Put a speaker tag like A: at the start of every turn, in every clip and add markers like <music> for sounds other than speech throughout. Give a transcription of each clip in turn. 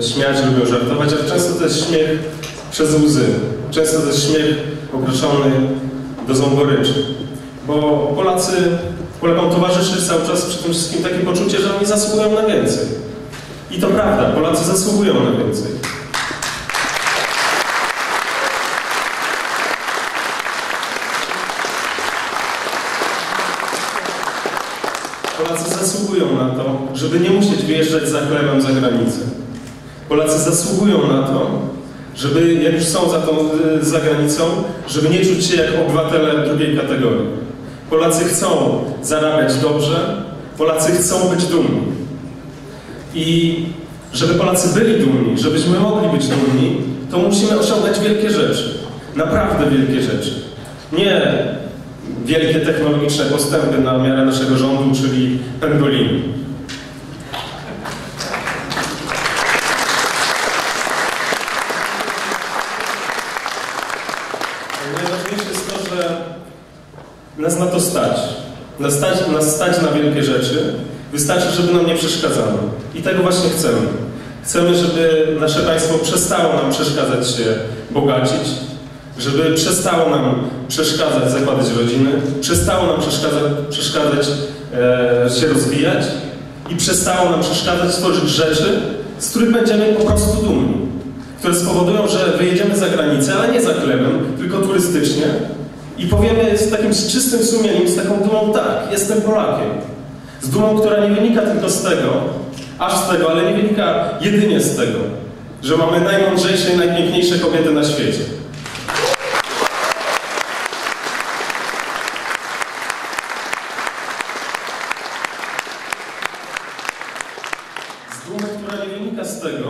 A: śmiać, lubią żartować, ale często to jest śmiech przez łzy. Często to jest śmiech określony dozą goryczy. Bo Polacy, Polakom towarzyszy cały czas przy tym wszystkim takie poczucie, że oni zasługują na więcej. I to prawda, Polacy zasługują na więcej. Polacy zasługują na to, żeby nie musieć wyjeżdżać za chlebem za granicę. Polacy zasługują na to, żeby, jak już są za, tą, za granicą, żeby nie czuć się jak obywatele drugiej kategorii. Polacy chcą zarabiać dobrze, Polacy chcą być dumni. I żeby Polacy byli dumni, żebyśmy mogli być dumni, to musimy osiągać wielkie rzeczy. Naprawdę wielkie rzeczy. Nie wielkie technologiczne postępy na miarę naszego rządu, czyli pendoliny. Najważniejsze jest to, że nas na to stać. Nas stać, nas stać na wielkie rzeczy. Wystarczy, żeby nam nie przeszkadzano. I tego właśnie chcemy. Chcemy, żeby nasze państwo przestało nam przeszkadzać się bogacić, żeby przestało nam przeszkadzać zakładać rodziny, przestało nam przeszkadzać, przeszkadzać e, się rozwijać i przestało nam przeszkadzać tworzyć rzeczy, z których będziemy po prostu dumni, które spowodują, że wyjedziemy za granicę, ale nie za chlebem, tylko turystycznie i powiemy z takim czystym sumieniem, z taką dumą, tak, jestem Polakiem. Z dumą, która nie wynika tylko z tego, aż z tego, ale nie wynika jedynie z tego, że mamy najmądrzejsze i najpiękniejsze kobiety na świecie. Z dumy, która nie wynika z tego,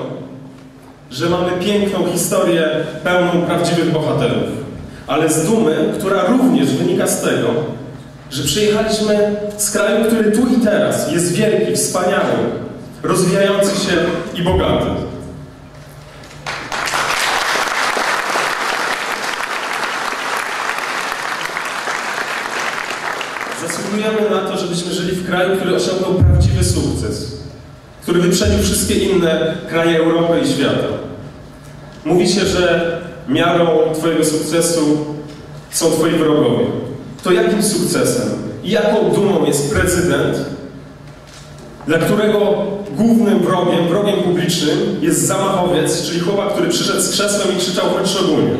A: że mamy piękną historię pełną prawdziwych bohaterów, ale z dumy, która również wynika z tego, że przyjechaliśmy z kraju, który tu i teraz jest wielki, wspaniały, rozwijający się i bogaty. Zasługujemy na to, żebyśmy żyli w kraju, który osiągnął prawdziwy sukces, który wyprzedził wszystkie inne kraje Europy i świata. Mówi się, że miarą Twojego sukcesu są Twoi wrogowie. To jakim sukcesem i jaką dumą jest prezydent, dla którego głównym wrogiem, wrogiem publicznym jest zamachowiec, czyli chłopak, który przyszedł z krzesłem i krzyczał wręcz ogólnie.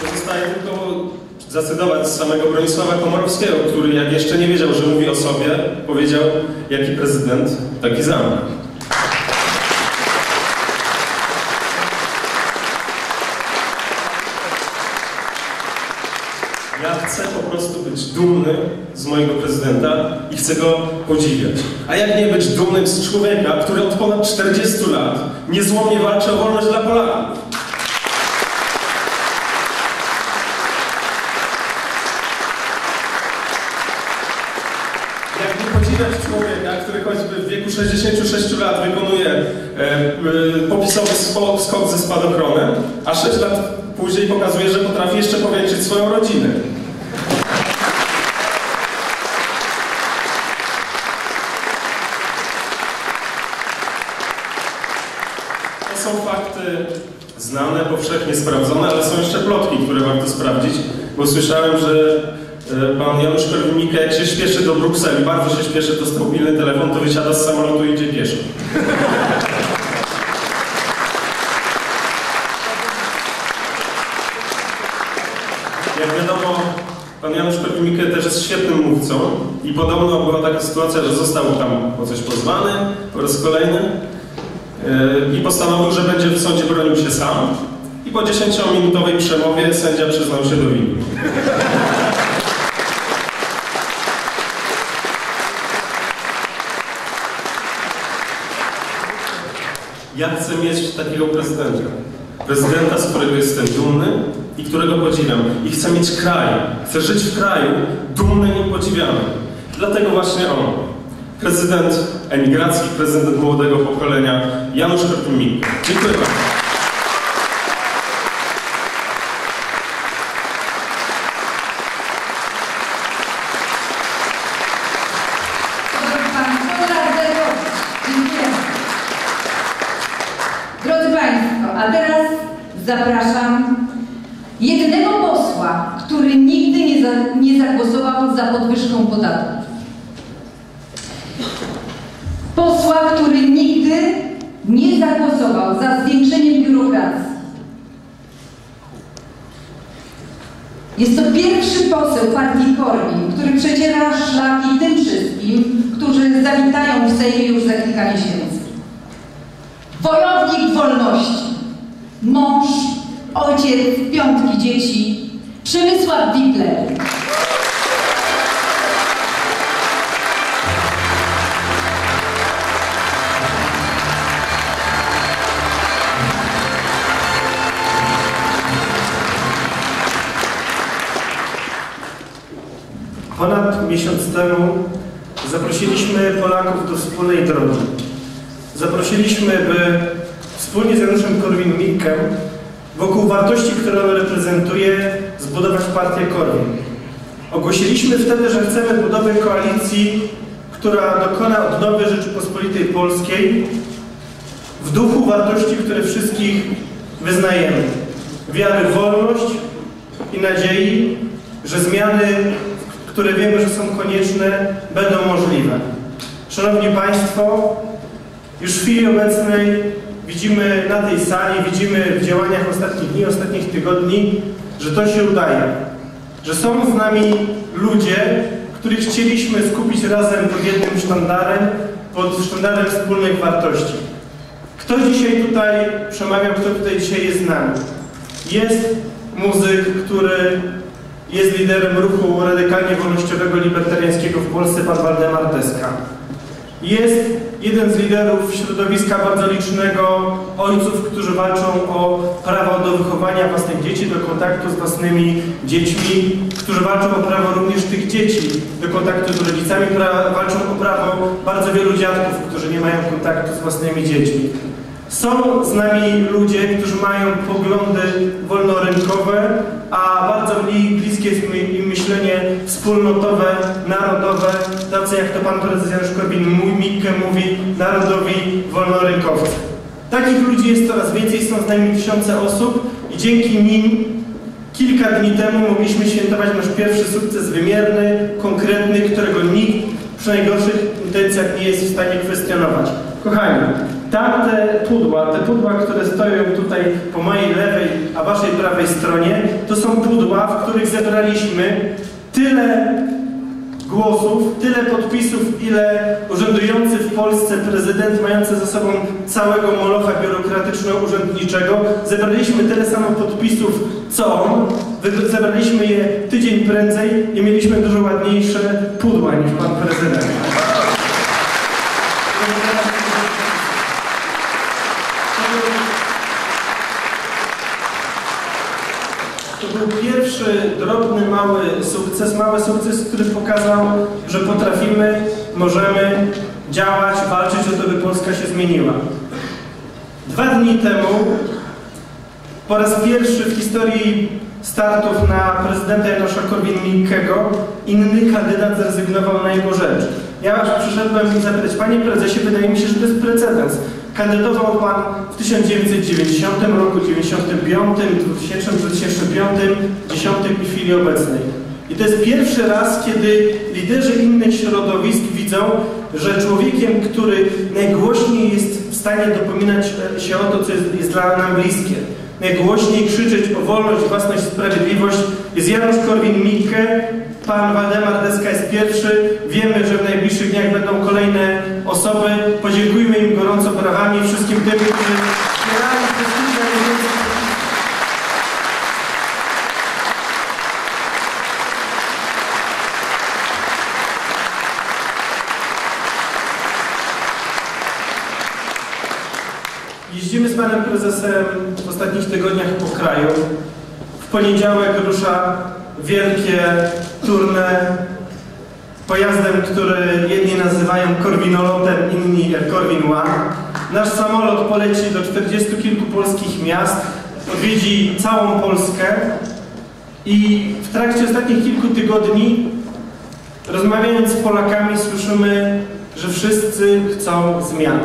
A: Pozostaje tylko zacytować samego Bronisława Komorowskiego, który jak jeszcze nie wiedział, że mówi o sobie, powiedział, jaki prezydent, taki zamach. Ja chcę po prostu być dumny z mojego prezydenta i chcę go podziwiać. A jak nie być dumnym z człowieka, który od ponad 40 lat niezłomnie walczy o wolność dla Polaków? 66 lat wykonuje e, e, popisowy skok ze spadochronem, a 6 lat później pokazuje, że potrafi jeszcze powiększyć swoją rodzinę. To są fakty znane, powszechnie sprawdzone, ale są jeszcze plotki, które warto sprawdzić, bo słyszałem, że pan Janusz Korwin-Mikke, jak się śpieszy do Brukseli, bardzo się śpieszy, dostał mobilny telefon, to wysiada z samolotu i idzie pieszo. <laughs> Jak wiadomo, pan Janusz Korwin-Mikke też jest świetnym mówcą i podobno była taka sytuacja, że został tam o coś pozwany po raz kolejny yy, i postanowił, że będzie w sądzie bronił się sam i po 10-minutowej przemowie sędzia przyznał się do winy. Ja chcę mieć takiego prezydenta. Prezydenta, z którego jestem dumny i którego podziwiam. I chcę mieć kraj. Chcę żyć w kraju dumnym i podziwianym. Dlatego właśnie on, prezydent emigracji, prezydent młodego pokolenia, Janusz Korwin-Mikke. Dziękuję bardzo.
B: A teraz zapraszam jednego posła, który nigdy nie, za, nie zagłosował za podwyżką podatków. Posła, który nigdy nie zagłosował za zwiększeniem biurokracji. Jest to pierwszy poseł partii Korwin, który przeciera szlaki tym wszystkim, którzy zawitają w Sejmie już za kilka miesięcy. Wojownik wolności, mąż, ojciec piątki dzieci, Przemysław Wipler.
C: Ponad miesiąc temu zaprosiliśmy Polaków do wspólnej drogi. Zaprosiliśmy, by wspólnie z Januszem Korwin-Mikkem wokół wartości, które on reprezentuje, zbudować partię Korwin. Ogłosiliśmy wtedy, że chcemy budowy koalicji, która dokona odnowy Rzeczypospolitej Polskiej w duchu wartości, które wszystkich wyznajemy. Wiary w wolność i nadziei, że zmiany, które wiemy, że są konieczne, będą możliwe. Szanowni Państwo, już w chwili obecnej widzimy na tej sali, widzimy w działaniach ostatnich dni, ostatnich tygodni, że to się udaje. Że są z nami ludzie, których chcieliśmy skupić razem pod jednym sztandarem, pod sztandarem wspólnych wartości. Kto dzisiaj tutaj przemawiał, kto tutaj dzisiaj jest z nami? Jest muzyk, który jest liderem ruchu radykalnie wolnościowego, libertariańskiego w Polsce, pan Waldemar Deska. Jest jeden z liderów środowiska bardzo licznego ojców, którzy walczą o prawo do wychowania własnych dzieci, do kontaktu z własnymi dziećmi, którzy walczą o prawo również tych dzieci do kontaktu z rodzicami, walczą o prawo bardzo wielu dziadków, którzy nie mają kontaktu z własnymi dziećmi. Są z nami ludzie, którzy mają poglądy wolnorynkowe, a bardzo bliskie jest im myślenie wspólnotowe, narodowe, tacy jak to pan prezes Janusz Korwin mój Mikke mówi, narodowi wolnorynkowcy. Takich ludzi jest coraz więcej, są z nami tysiące osób i dzięki nim kilka dni temu mogliśmy świętować nasz pierwszy sukces wymierny, konkretny, którego nikt przy najgorszych intencjach nie jest w stanie kwestionować. Kochani, tamte pudła, te pudła, które stoją tutaj po mojej lewej, a waszej prawej stronie, to są pudła, w których zebraliśmy tyle głosów, tyle podpisów, ile urzędujący w Polsce prezydent, mający za sobą całego molocha biurokratyczno-urzędniczego, zebraliśmy tyle samo podpisów, co on, zebraliśmy je tydzień prędzej i mieliśmy dużo ładniejsze pudła niż pan prezydent. To był pierwszy drobny, mały sukces, mały sukces, który pokazał, że potrafimy, możemy działać, walczyć o to, by Polska się zmieniła. Dwa dni temu, po raz pierwszy w historii startów na prezydenta Janusza Korwin-Mikkego, inny kandydat zrezygnował na jego rzecz. Ja aż przyszedłem i zapytać, panie prezesie, wydaje mi się, że to jest precedens. Kandydował Pan w 1990 roku, 1995, 2000, 2005, 2010 i chwili obecnej. I to jest pierwszy raz, kiedy liderzy innych środowisk widzą, że człowiekiem, który najgłośniej jest w stanie dopominać się o to, co jest, jest dla nam bliskie, najgłośniej krzyczeć o wolność, własność, sprawiedliwość, jest Janusz Korwin-Mikke, Pan Waldemar Deska jest pierwszy. Wiemy, że w najbliższych dniach będą kolejne osoby. Podziękujmy im gorąco brawami wszystkim tym, którzy wspierali. Jeździmy z panem prezesem w ostatnich tygodniach po kraju. W poniedziałek rusza wielkie, turne pojazdem, który jedni nazywają Korwinolotem, inni Korwin One. Nasz samolot poleci do 40 kilku polskich miast, odwiedzi całą Polskę i w trakcie ostatnich kilku tygodni, rozmawiając z Polakami, słyszymy, że wszyscy chcą zmian.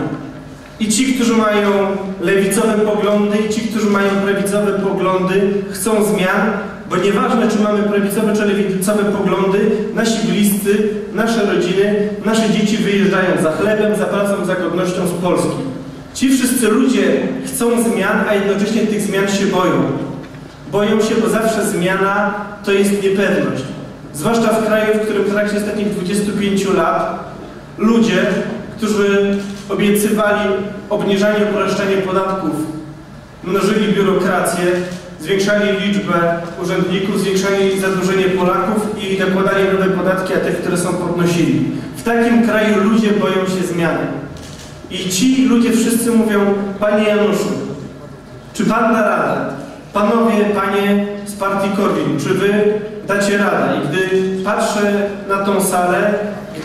C: I ci, którzy mają lewicowe poglądy, i ci, którzy mają prawicowe poglądy, chcą zmian, bo nieważne, czy mamy prawicowe czy lewicowe poglądy, nasi bliscy, nasze rodziny, nasze dzieci wyjeżdżają za chlebem, za pracą, za godnością z Polski. Ci wszyscy ludzie chcą zmian, a jednocześnie tych zmian się boją. Boją się, bo zawsze zmiana to jest niepewność. Zwłaszcza w kraju, w którym w trakcie ostatnich 25 lat ludzie, którzy obiecywali obniżanie upraszczanie podatków, mnożyli biurokrację, zwiększali liczbę urzędników, zwiększali zadłużenie Polaków i nakładali nowe podatki, a te, które są podnosili. W takim kraju ludzie boją się zmiany. I ci ludzie wszyscy mówią, Panie Januszu, czy Pan da radę? Panowie, Panie z partii Korwin, czy Wy dacie radę? I gdy patrzę na tą salę,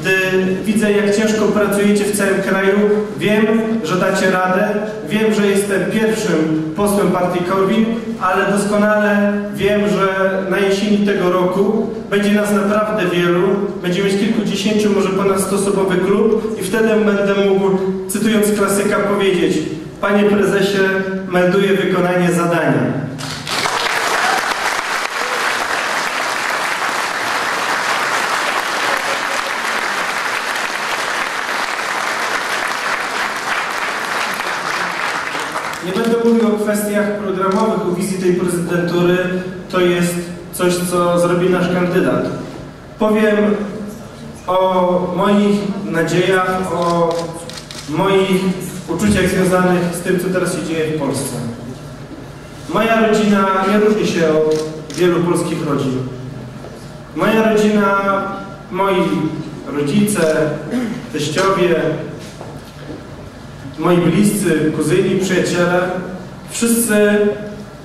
C: gdy widzę, jak ciężko pracujecie w całym kraju, wiem, że dacie radę, wiem, że jestem pierwszym posłem partii Korwin, ale doskonale wiem, że na jesieni tego roku będzie nas naprawdę wielu, będziemy mieć kilkudziesięciu, może ponad stosobowy klub i wtedy będę mógł, cytując klasyka, powiedzieć Panie prezesie, melduję wykonanie zadania. Nie będę mówił o kwestiach programowych, o wizji tej prezydentury. To jest coś, co zrobi nasz kandydat. Powiem o moich nadziejach, o moich uczuciach związanych z tym, co teraz się dzieje w Polsce. Moja rodzina nie różni się od wielu polskich rodzin. Moja rodzina, moi rodzice, teściowie, moi bliscy, kuzyni, przyjaciele, wszyscy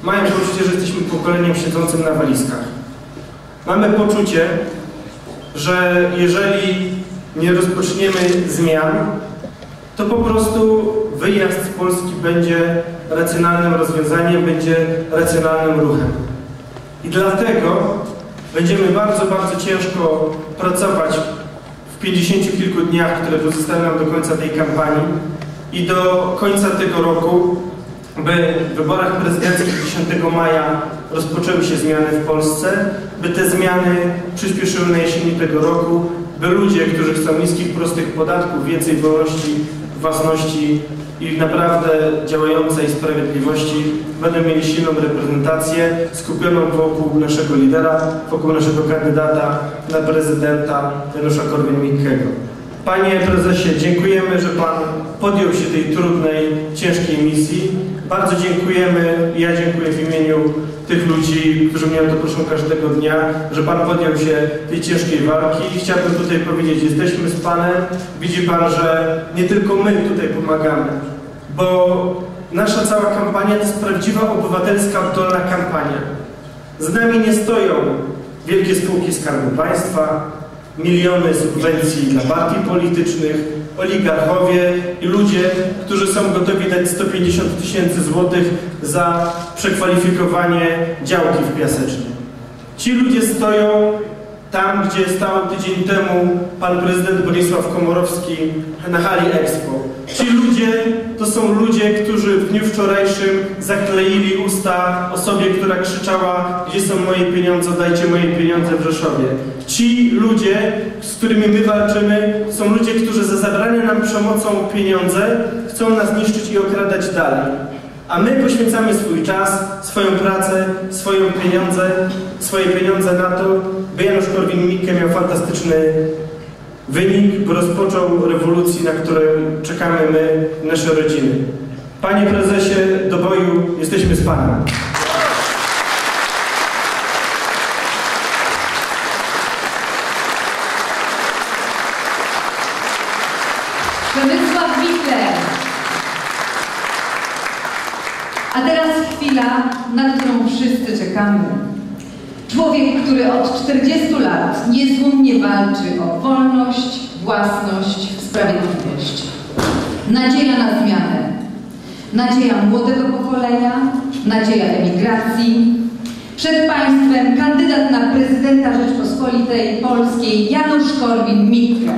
C: mają poczucie, że jesteśmy pokoleniem siedzącym na walizkach. Mamy poczucie, że jeżeli nie rozpoczniemy zmian, to po prostu wyjazd z Polski będzie racjonalnym rozwiązaniem, będzie racjonalnym ruchem. I dlatego będziemy bardzo, bardzo ciężko pracować w 50 kilku dniach, które pozostają nam do końca tej kampanii, i do końca tego roku, by w wyborach prezydenckich 10 maja rozpoczęły się zmiany w Polsce, by te zmiany przyspieszyły na jesieni tego roku, by ludzie, którzy chcą niskich, prostych podatków, więcej wolności, własności i naprawdę działającej sprawiedliwości, będą mieli silną reprezentację skupioną wokół naszego lidera, wokół naszego kandydata na prezydenta Janusza Korwin-Mikkego. Panie prezesie, dziękujemy, że Pan podjął się tej trudnej, ciężkiej misji. Bardzo dziękujemy, ja dziękuję w imieniu tych ludzi, którzy mnie to proszą każdego dnia, że Pan podjął się tej ciężkiej walki. Chciałbym tutaj powiedzieć, jesteśmy z Panem, widzi Pan, że nie tylko my tutaj pomagamy, bo nasza cała kampania to jest prawdziwa obywatelska, oddolna kampania. Z nami nie stoją wielkie spółki Skarbu Państwa, miliony subwencji dla partii politycznych, oligarchowie i ludzie, którzy są gotowi dać 150 tysięcy złotych za przekwalifikowanie działki w Piasecznie. Ci ludzie stoją tam, gdzie stał tydzień temu pan prezydent Bronisław Komorowski na hali Expo. Ci ludzie to są ludzie, którzy w dniu wczorajszym zakleili usta osobie, która krzyczała, gdzie są moje pieniądze, dajcie moje pieniądze w Rzeszowie. Ci ludzie, z którymi my walczymy, są ludzie, którzy za zabranie nam przemocą pieniądze chcą nas niszczyć i okradać dalej. A my poświęcamy swój czas, swoją pracę, swoje pieniądze, swoje pieniądze na to, by Janusz Korwin-Mikke miał fantastyczny wynik, by rozpoczął rewolucję, na którą czekamy my, nasze rodziny. Panie prezesie, do boju jesteśmy z Panem.
B: Przemysław Winkler. A teraz chwila, na którą czekamy. Człowiek, który od 40 lat niezłomnie walczy o wolność, własność, sprawiedliwość. Nadzieja na zmianę. Nadzieja młodego pokolenia, nadzieja emigracji. Przed Państwem kandydat na prezydenta Rzeczpospolitej Polskiej Janusz Korwin-Mikke.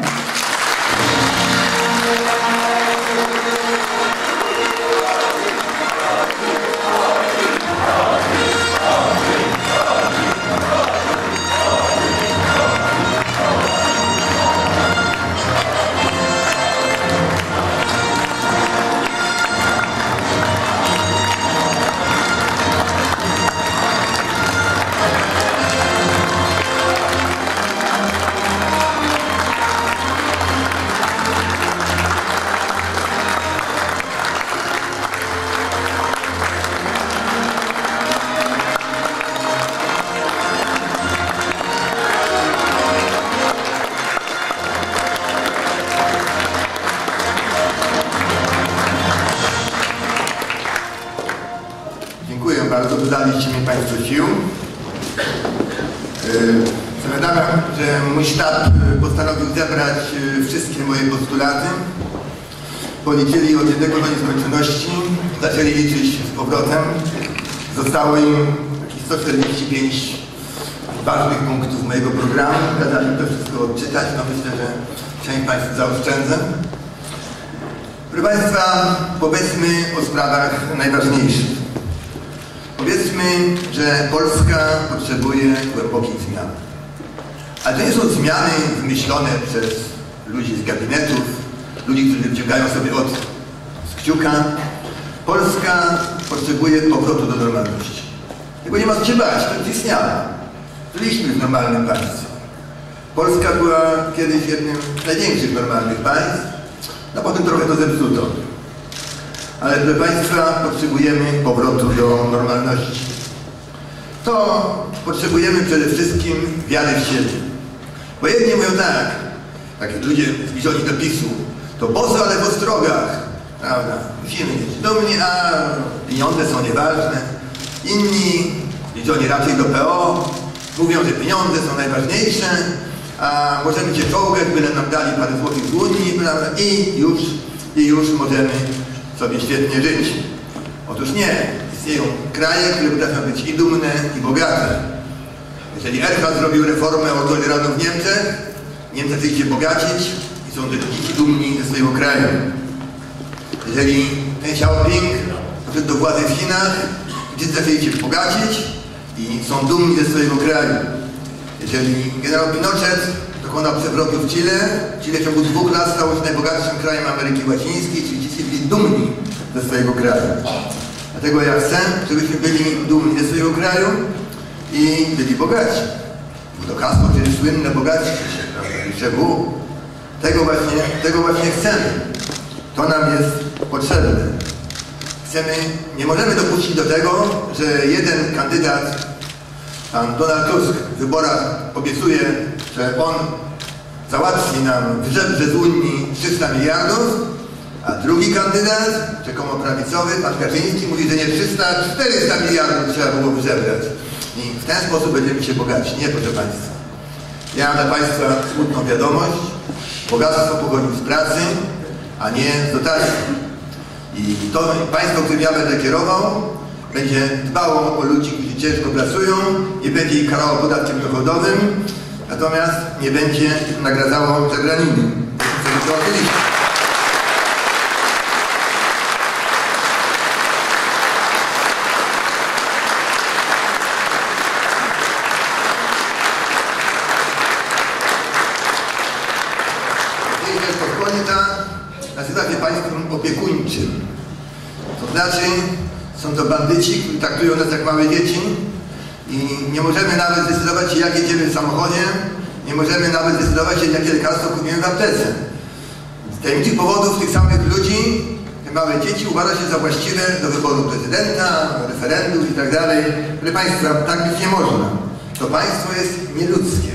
D: Postanowił zebrać yy, wszystkie moje postulaty. Policzyli od jednego do nieskończoności, zaczęli liczyć z powrotem. Zostało im jakieś 145 ważnych punktów mojego programu. Kazali to wszystko odczytać. No myślę, że część Państwu zaoszczędzę. Proszę Państwa, powiedzmy o sprawach najważniejszych. Powiedzmy, że Polska potrzebuje głębokich zmian. Ale to nie są zmiany wymyślone przez ludzi z gabinetów, ludzi, którzy wyciągają sobie od z kciuka. Polska potrzebuje powrotu do normalności. Tego nie ma co się bać, to już istniało. Żyliśmy w normalnym państwie. Polska była kiedyś jednym z największych normalnych państw, no potem trochę to zepsuto. Ale proszę Państwa, potrzebujemy powrotu do normalności. To potrzebujemy przede wszystkim wiary w siebie. Bo jedni mówią tak, tak jak ludzie zbliżeni do PiSu, to bozo, ale w ostrogach, prawda? Musimy mieć dumni, a pieniądze są nieważne. Inni, zbliżeni raczej do PO, mówią, że pieniądze są najważniejsze, a możemy się czołgać, byle nam dali parę złotych z Unii, prawda? I już, i już możemy sobie świetnie żyć. Otóż nie. Istnieją kraje, które potrafią być i dumne, i bogate. Jeżeli Erhard zrobił reformę autorytarną w Niemczech, Niemcy zaczęli się bogacić i są rzeczywiście dumni ze swojego kraju. Jeżeli Deng Xiaoping doszedł do władzy w Chinach, Chińczycy zaczęli się bogacić i są dumni ze swojego kraju. Jeżeli generał Pinochet dokonał przewrotu w Chile, Chile w ciągu dwóch lat stało się najbogatszym krajem Ameryki Łacińskiej, czyli ci byli dumni ze swojego kraju. Dlatego ja chcę, żebyśmy byli dumni ze swojego kraju i byli bogaci. Bo to hasło, jest słynne bogaci się, prawda? Tego właśnie, tego właśnie chcemy. To nam jest potrzebne. Chcemy, nie możemy dopuścić do tego, że jeden kandydat, pan Donald Tusk w wyborach obiecuje, że on załatwi nam wrzebrze z Unii 300 miliardów, a drugi kandydat, rzekomo prawicowy, pan Kaczyński, mówi, że nie 300, 400 miliardów trzeba było wyżebrać. I w ten sposób będziemy się bogaci. Nie, proszę Państwa. Ja mam dla Państwa smutną wiadomość. Bogactwo pochodzi z pracy, a nie z dotacji. I to państwo, którym ja będę kierował, będzie dbało o ludzi, którzy ciężko pracują, nie będzie ich karało podatkiem dochodowym, natomiast nie będzie nagradzało żegraniny. Co to oczywiście. Rzeczpospolita nazywa się państwem opiekuńczym. Są to bandyci, którzy traktują nas jak małe dzieci i nie możemy nawet zdecydować się, jak jedziemy w samochodzie, nie możemy nawet zdecydować się, jakie lekarstwo kupimy w aptece. Z tajemniczych powodów tych samych ludzi, te małe dzieci uważa się za właściwe do wyboru prezydenta, referendów i tak. Proszę Państwa, tak być nie można. To państwo jest nieludzkie.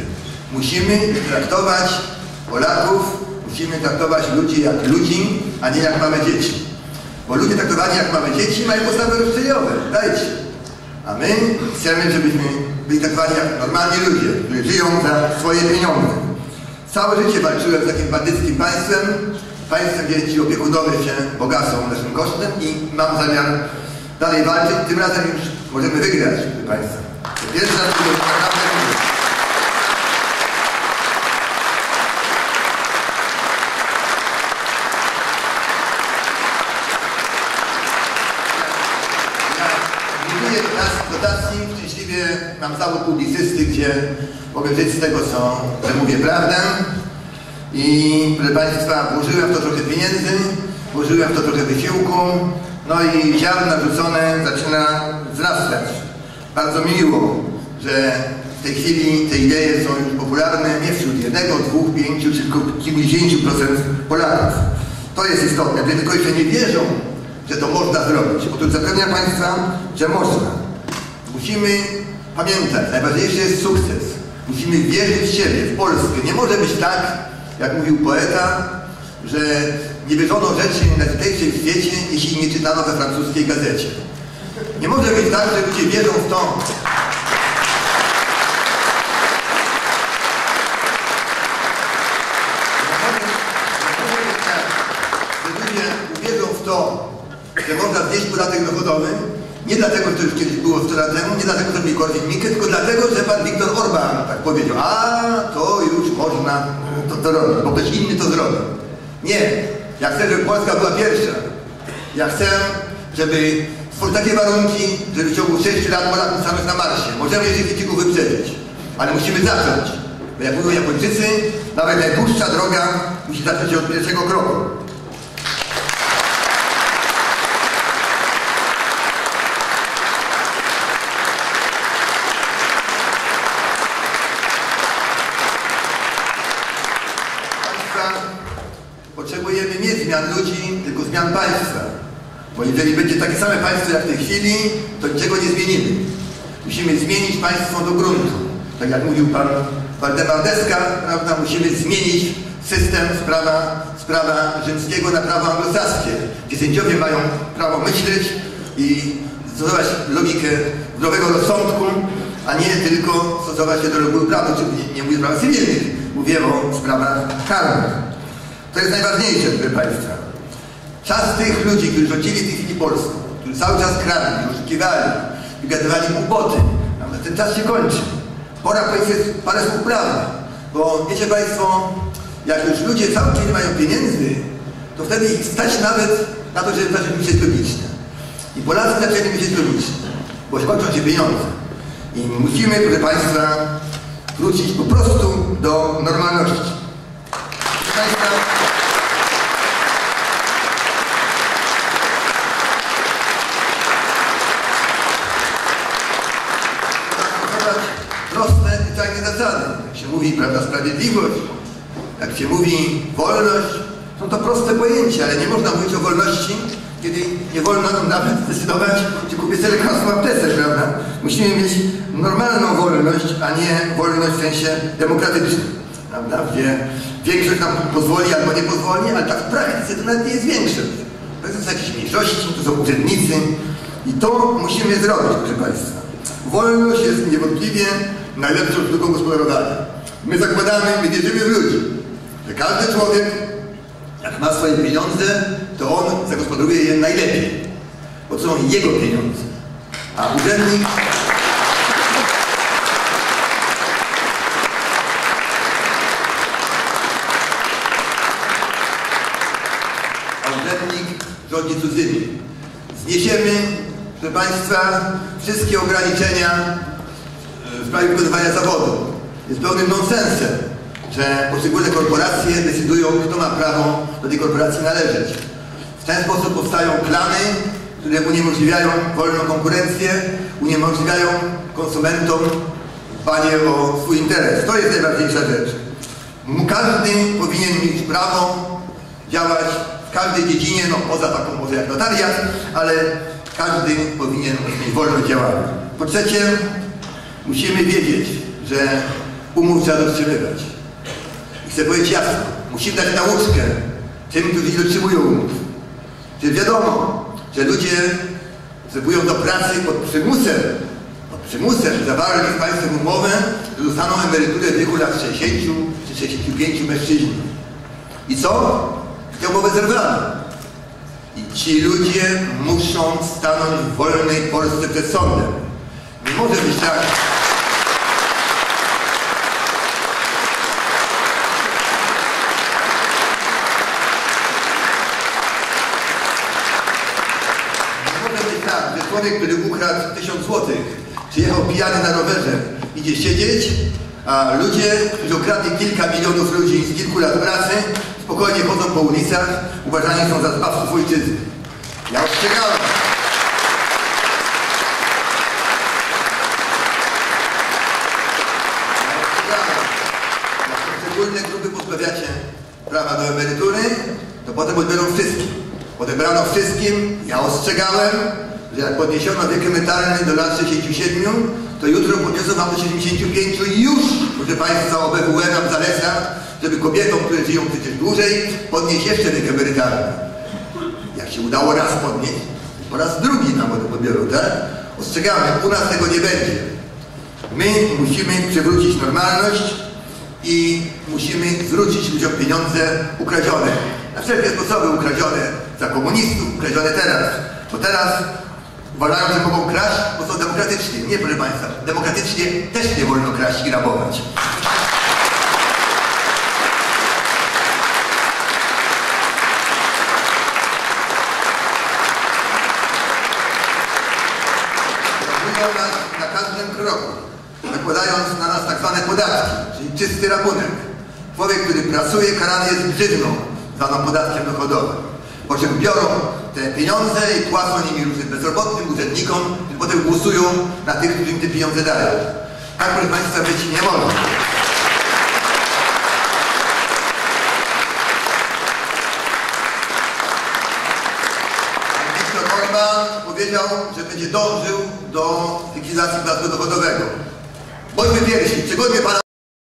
D: Musimy traktować Polaków, musimy traktować ludzi jak ludzi, a nie jak małe dzieci. Bo ludzie traktowani jak małe dzieci mają postawy roszczeniowe. Dajcie. A my chcemy, żebyśmy byli traktowani jak normalni ludzie, którzy żyją za swoje pieniądze. Całe życie walczyłem z takim bandyckim państwem, państwem, gdzie ci opiekunowie się bogacą naszym kosztem i mam zamiar dalej walczyć. Tym razem już możemy wygrać, proszę Państwa. Pierwszy raz, kiedy naprawdę wygrać. Dziękuję teraz dotacji. Mam zawód publicysty, gdzie mogę żyć z tego, co, że mówię prawdę. I proszę Państwa, włożyłem w to trochę pieniędzy, włożyłem w to trochę wysiłku, no i ziarno narzucone zaczyna wzrastać. Bardzo mi miło, że w tej chwili te idee są już popularne nie wśród jednego, dwóch, pięciu czy kilku- kilkudziesięciu procent Polaków. To jest istotne, że tylko jeszcze nie wierzą, że to można zrobić. Otóż zapewniam Państwa, że można. Musimy pamiętać, najważniejszy jest sukces. Musimy wierzyć w siebie, w Polskę. Nie może być tak, jak mówił poeta, że nie wierzono rzeczy najzwyczajszej w świecie, jeśli nie czytano we francuskiej gazecie. Nie może być tak, że ludzie wierzą w to, to, że można znieść podatek dochodowy, nie dlatego, że to już kiedyś było 100 lat temu, nie dlatego, że robi Korwin-Mikke, tylko dlatego, że pan Viktor Orban tak powiedział, a to już można to, to robić, bo ktoś inny to zrobi. Nie. Ja chcę, żeby Polska była pierwsza. Ja chcę, żeby stworzyć takie warunki, żeby w ciągu 6 lat Polaków samych na Marsie. Możemy jeszcze Chińczyków wyprzedzić, ale musimy zacząć. Bo jak mówią Japończycy, nawet najdłuższa droga musi zacząć się od pierwszego kroku. Państwa potrzebujemy nie zmian ludzi, tylko zmian państwa. Bo jeżeli będzie takie same państwo jak w tej chwili, to niczego nie zmienimy. Musimy zmienić państwo do gruntu. Tak jak mówił pan Waldemar prawda, musimy zmienić system z prawa, z prawa rzymskiego na prawo anglosaskie, gdzie sędziowie mają prawo myśleć i stosować logikę zdrowego rozsądku, a nie tylko stosować się do reguły prawa, czyli nie, nie mówię spraw cywilnych, mówię o sprawach karnych. To jest najważniejsze, proszę Państwa. Czas tych ludzi, którzy rządzili w tej chwili Polską, którzy cały czas kradli, oszukiwali, wygadywali głupoty, ten czas się kończy. Pora powiedzieć parę słów prawdy, bo wiecie Państwo, jak już ludzie całkiem nie mają pieniędzy, to wtedy ich stać nawet na to, żeby zacząć myśleć logicznie. I Polacy zaczęli myśleć logicznie, bo skończą się pieniądze. I musimy, proszę Państwa, wrócić po prostu do normalności. Proszę Państwa, stosować proste i tajne zasady. Jak się mówi, prawda, sprawiedliwość, jak się mówi wolność, są to proste pojęcia, ale nie można mówić o wolności, kiedy nie wolno nam nawet zdecydować, czy kupię sobie lekarstwo aptece, prawda? Musimy mieć normalną wolność, a nie wolność w sensie demokratycznym, prawda? Gdzie większość nam pozwoli albo nie pozwoli, ale tak w praktyce to nawet nie jest większość. To są jakieś mniejszości, to są urzędnicy i to musimy zrobić, proszę Państwa. Wolność jest niewątpliwie najlepszą sztuką gospodarowania. My zakładamy, my wierzymy w ludzi, że każdy człowiek, jak ma swoje pieniądze, to on zagospodaruje je najlepiej, bo to są jego pieniądze. A urzędnik urzędnik rządzi cudzymi. Zniesiemy, proszę Państwa, wszystkie ograniczenia e, w sprawie wykonywania zawodu. Jest pełnym nonsensem, że poszczególne korporacje decydują, kto ma prawo do tej korporacji należeć. W ten sposób powstają plany, które uniemożliwiają wolną konkurencję, uniemożliwiają konsumentom dbanie o swój interes. To jest najważniejsza rzecz. Każdy powinien mieć prawo działać w każdej dziedzinie, no poza taką może jak notariat, ale każdy powinien mieć wolność działania. Po trzecie, musimy wiedzieć, że umów dotrzymywać. I chcę powiedzieć jasno, musimy dać nauczkę tym, którzy nie dotrzymują umów. Czy wiadomo, że ludzie wstępują do pracy pod przymusem, pod przymusem zawarli z państwem umowę, że dostaną emeryturę w wieku lat 60 czy 65 mężczyźni. I co? Tę umowę zerwano. I ci ludzie muszą stanąć w wolnej Polsce przed sądem. Nie może być tak. Nie może być tak, że ukradł tysiąc złotych, przyjechał pijany na rowerze, idzie siedzieć, a ludzie, którzy okradli kilka milionów ludzi z kilku lat pracy, spokojnie chodzą po ulicach, uważani są za zbawców ojczyzny. Ja ostrzegałem. Poszczególne grupy pozbawiacie prawa do emerytury, to potem odbiorą wszystkim. Odebrano wszystkim, ja ostrzegałem, że jak podniesiono wiek emerytalny do lat 67, to jutro podniosą wam do 75 i już, proszę Państwa, OBWE nam zaleca, żeby kobietom, które żyją przecież dłużej, podnieść jeszcze wiek emerytalny. Jak się udało raz podnieść, Po raz drugi nam od podbioru, tak? Ostrzegamy, u nas tego nie będzie. My musimy przywrócić normalność i musimy zwrócić ludziom pieniądze ukradzione. Na wszelkie sposoby ukradzione za komunistów, ukradzione teraz. Bo teraz uważają, że mogą kraść, bo są demokratyczni. Nie, proszę Państwa, demokratycznie też nie wolno kraść i rabować. Na każdym kroku, nakładając na nas tak zwane podatki, czyli czysty rabunek. Człowiek, który pracuje, karany jest grzywną, zwaną podatkiem dochodowym. Po czym biorą te pieniądze i płacą nimi różnym bezrobotnym, urzędnikom, i potem głosują na tych, którzy im te pieniądze dają. Tak, proszę Państwa, być nie może. Viktor Orban powiedział, że będzie dążył do likwidacji podatku dochodowego. Bądźmy pierwsi, szczególnie pana